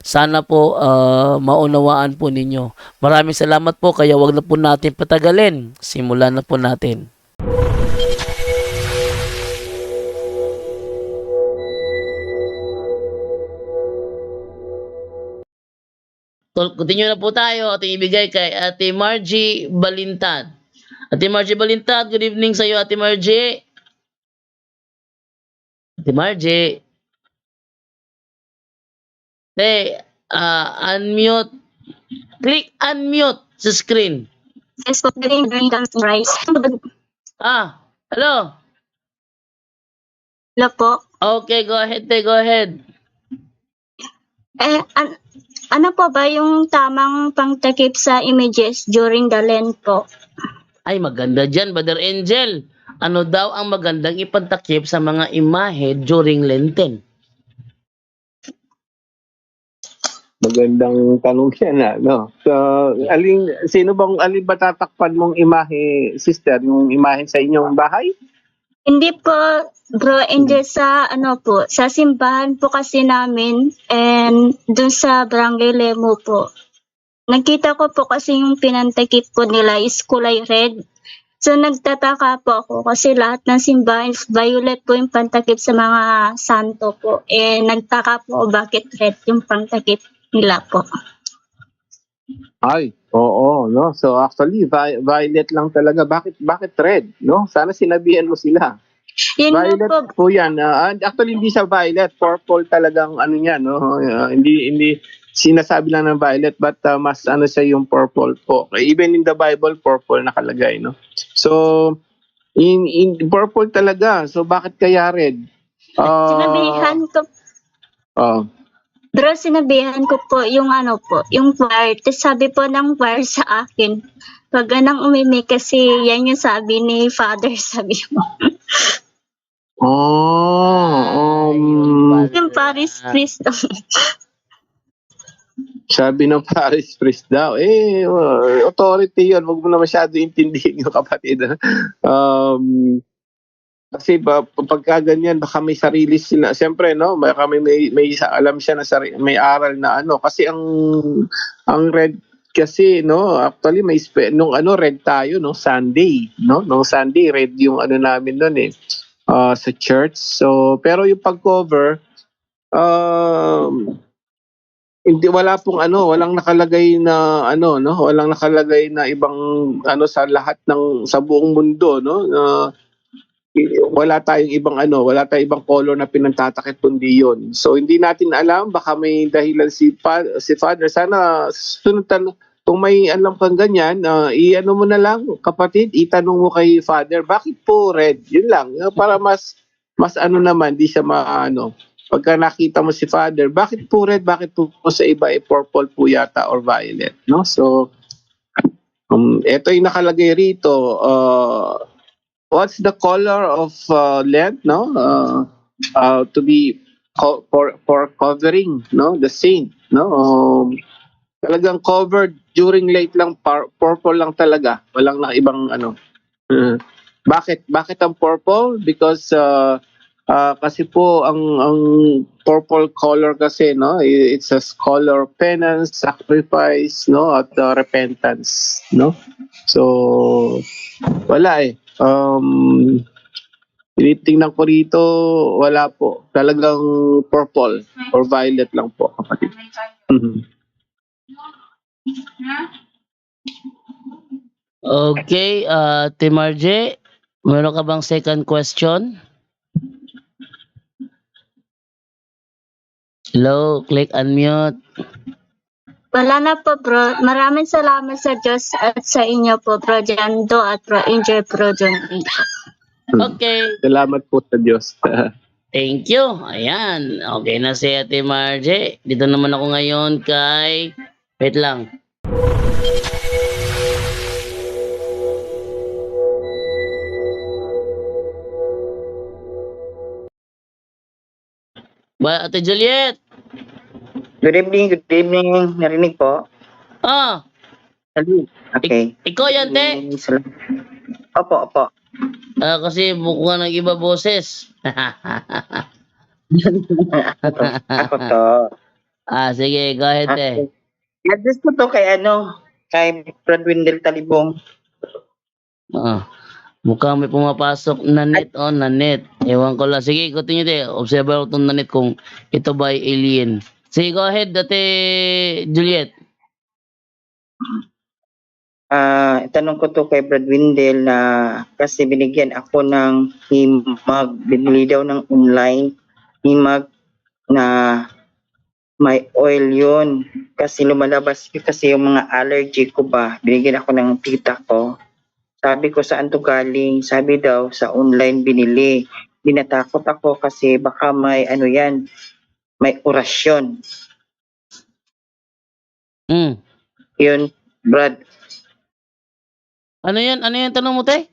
Sana po ah, maunawaan po ninyo. Maraming salamat po kaya wag na po natin patagalin. Simulan na po natin. Continue na po tayo. Ating ibigay kay Ate Margie Balintad. Ate Margie Balintad, good evening sa iyo, Ate Margie. Ate Margie. Hey, ah, unmute. Click unmute sa screen. Yes po, green, green, and rice. Ah, hello. Hello po. Okay, go ahead, te, go ahead. Eh, an- ano po ba yung tamang pangtakip sa images during the Lent po? Ay, maganda dyan, Brother Angel. Ano daw ang magandang ipagtakip sa mga imahe during Lenten? Magandang tanong yan, ah, no? So, aling, sino bang, alin ba tatakpan mong imahe, sister, yung imahe sa inyong bahay? Hindi po, bro, Angel, sa ano po, sa simbahan po kasi namin and dun sa barangay Lemo po. Nakita ko po kasi yung pinantakip po nila is kulay red. So nagtataka po ako kasi lahat ng simbahan is violet po yung pantakip sa mga santo po. Eh nagtaka po bakit red yung pantakip nila po. Ay, oo, no? So, actually, vi- violet lang talaga. Bakit, bakit red, no? Sana sinabihan mo sila. Yun nga Violet po, po yan. ah, and actually, hindi siya violet. Purple talagang ano yan, no? Ah, hindi, hindi, sinasabi lang ng violet, but ah, mas ano siya yung purple po. Even in the Bible, purple nakalagay, no? So, in, in purple talaga. So, bakit kaya red? Ah, sinabihan ko oh. Bro, sinabihan ko po yung ano po, yung choir. Tapos sabi po ng choir sa akin, wag ka nang umimik kasi yan yung sabi ni Father, sabi mo. Oh, um, yung Paris priest. sabi ng Paris priest daw, eh, authority yun. Huwag mo na masyado intindihin yung kapatid. um, kasi ba, pagka ganyan, baka may sarili sila. Siyempre, no, baka may, may, may alam siya na sari, may aral na ano. Kasi ang, ang red kasi, no, actually may, spe- nung ano, red tayo, no, Sunday, no, nung Sunday, red yung ano namin noon eh, ah, sa church. So, pero yung pag-cover, um, hindi wala pong ano, walang nakalagay na ano, no? Walang nakalagay na ibang ano sa lahat ng sa buong mundo, no? I- wala tayong ibang ano, wala tayong ibang color na pinagtatakip kundi yun. So hindi natin alam baka may dahilan si pa, si Father. Sana sunod tan kung may alam kang ganyan, ah, i-ano mo na lang kapatid, itanong mo kay Father, bakit po red? Yun lang, ah, para mas mas ano naman, di siya maano. Pagka nakita mo si Father, bakit po red? Bakit po, po sa iba ay purple po yata or violet? No? So, um, ito yung nakalagay rito. Uh, what's the color of uh, Lent? No? Uh, uh, to be co- for, for covering no the saint no um, talagang covered during late lang par- purple lang talaga walang na ibang ano Uh, bakit bakit ang purple because uh, Ah, kasi po ang ang purple color kasi no it's a color penance, sacrifice no at uh, repentance no. So wala eh. Um tinitingnan ko rito wala po. Talagang purple or violet lang po kapatid. Mhm. Okay, uh, Ate Margie, meron ka bang second question? Hello, click unmute. Wala na po bro. Maraming salamat sa Diyos at sa inyo po bro Jando at bro Enjoy bro John. Okay. Salamat po sa Diyos. Thank you. Ayan. Okay na si Ate Marje. Dito naman ako ngayon kay... Wait lang. Ba, Ate Juliet. Good evening, good evening. Narinig po? Ah, Hello. Okay. ikaw yan, te. Mm, Opo, opo. Ah, kasi mukhang ng iba boses. Ako to. ah, sige, go ahead, te. Okay. I-address ko to kay ano, kay Brad Wendell Talibong. Ah, mukhang may pumapasok na net oh, na net. Ewan ko lang. Sige, continue te. Observe ako itong na net kung ito ba ay alien. Sige, go ahead, dati Juliet. Ah, itanong ko to kay Brad Wendell na kasi binigyan ako ng himag, binili daw ng online himag na may oil yun. Kasi lumalabas kasi yung mga allergy ko ba, binigyan ako ng tita ko. Sabi ko saan to galing? Sabi daw sa online binili. Binatakot ako kasi baka may ano yan, may orasyon. Hmm. Yun, Brad. Ano yan? Ano yan tanong mo, te?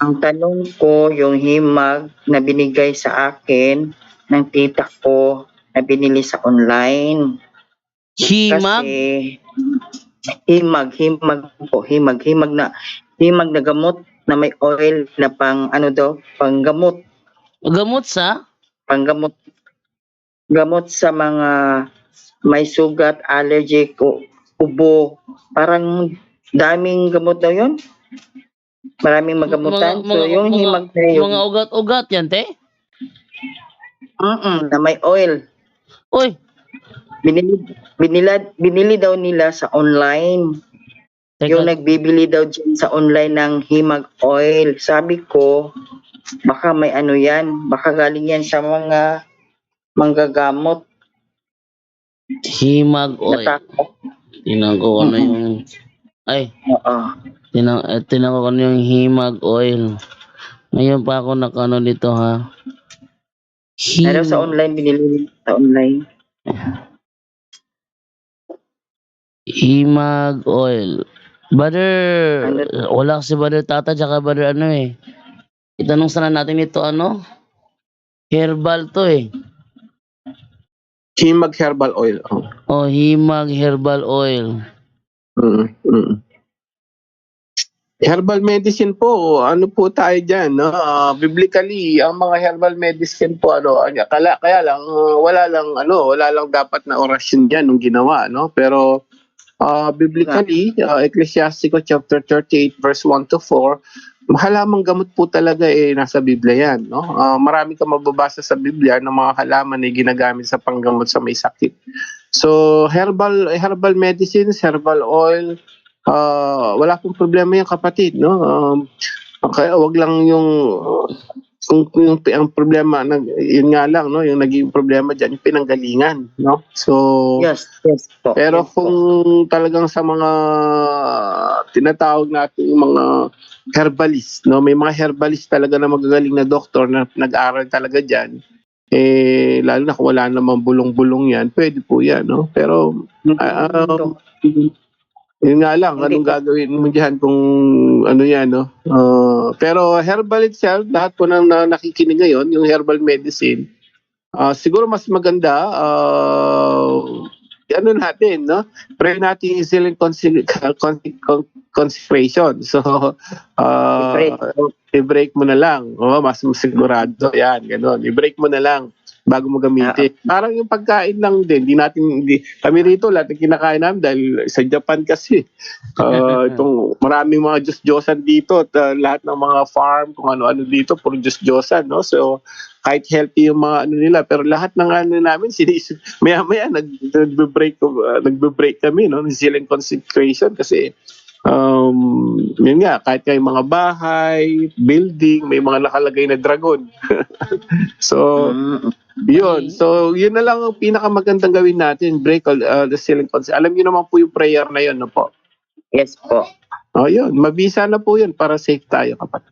Ang tanong ko, yung himag na binigay sa akin ng tita ko na binili sa online. Himag? Kasi himag, himag po, himag, himag na himag na gamot na may oil na pang ano daw, pang gamot, Gamot sa? Pang gamot sa mga may sugat, allergic, o ubo. Parang daming gamot daw yun. Maraming magamutan. so, yung himag na yun, Mga ugat-ugat yan, te? mm na may oil. Uy, Binili, binila, binili daw nila sa online. Yung teka. nagbibili daw dyan sa online ng himag oil. Sabi ko, baka may ano yan. Baka galing yan sa mga manggagamot. Himag oil. Natakot. Ko Mhm. yung... Ay, Oo. Tinan, eh, tinan ko ano yung himag oil. Ngayon pa ako nakano dito ha. Pero sa online, binili sa online. Himag oil. Brother, Ano? wala si brother tata tsaka brother ano eh. Itanong sana natin ito ano? Herbal to eh. Himag herbal oil. Oh. Oh, himag herbal oil. Mm, mm. Herbal medicine po, ano po tayo diyan, no? Ah, biblically, ang mga herbal medicine po ano, anya, kala kaya lang ah, wala lang ano, wala lang dapat na orasyon diyan nung ginawa, no? Pero ah, biblically, uh, Ecclesiasticus chapter 38 verse 1 to 4, halamang gamot po talaga eh nasa Biblia yan, no? Ah, marami kang mababasa sa Biblia ng mga halaman na ginagamit sa panggamot sa may sakit. So, herbal herbal medicines, herbal oil, ah wala pong problema yan kapatid, no? Um, kaya wag lang yung kung, yung, ang problema nag yun nga lang no yung naging problema diyan yung pinanggalingan no so Yes, yes po. pero yes po. kung talagang sa mga tinatawag natin yung mga herbalist, no, may mga herbalist talaga na magagaling na doktor na nag-aral talaga diyan. Eh lalo na kung wala namang bulong-bulong 'yan, pwede po 'yan, no. Pero um, yun nga lang, Hindi anong gagawin mo diyan kung ano 'yan, no. Ah, pero herbal itself, lahat po nang na, nakikinig ngayon, yung herbal medicine, ah, siguro mas maganda ah, ano natin, no? Pray natin yung con- consecration. So, uh, I-break. i-break mo na lang. O, mas sigurado. Yan, ganun. I-break mo na lang bago mo gamitin. Parang yung pagkain lang din. Di natin, di, kami rito, lahat ng kinakain namin dahil sa Japan kasi. Uh, itong maraming mga Diyos-Diyosan dito at uh, lahat ng mga farm, kung ano-ano dito, puro Diyos-Diyosan, no? So, kahit healthy yung mga ano nila, pero lahat ng ano namin, sinis, maya maya nag, nagbe-break, uh, nagbe-break kami, no? Ng silent consecration kasi Um, yun nga, kahit kay mga bahay, building, may mga nakalagay na dragon. so, Mm, yun. So, yun na lang ang pinakamagandang gawin natin. Break all uh, the ceiling concept. Alam niyo naman po yung prayer na yun, no po? yes po. O, yun. Mabisa na po yun para safe tayo, kapatid.